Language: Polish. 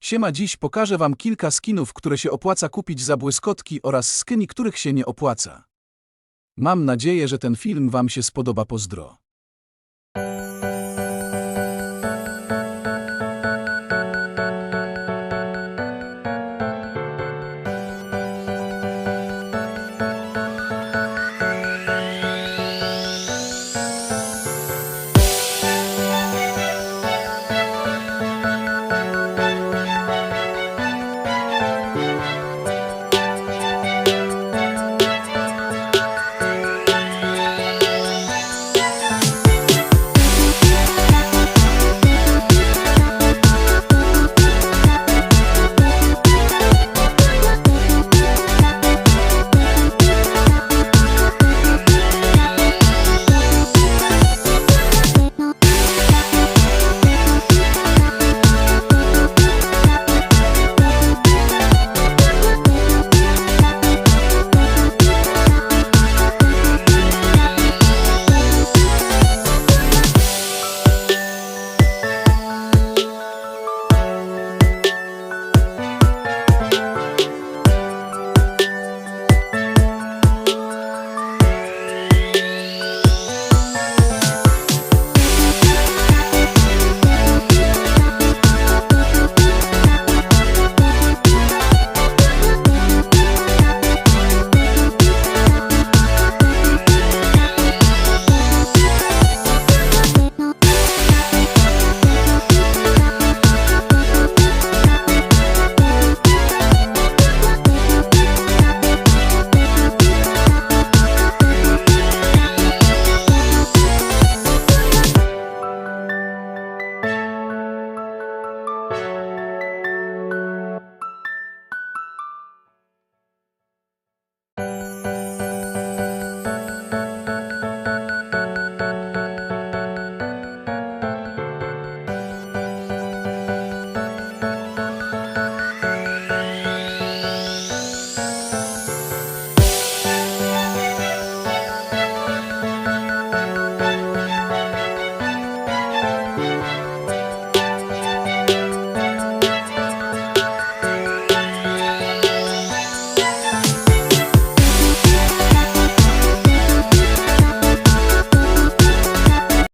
Siema dziś pokażę wam kilka skinów, które się opłaca kupić za błyskotki oraz skini, których się nie opłaca. Mam nadzieję, że ten film wam się spodoba pozdro.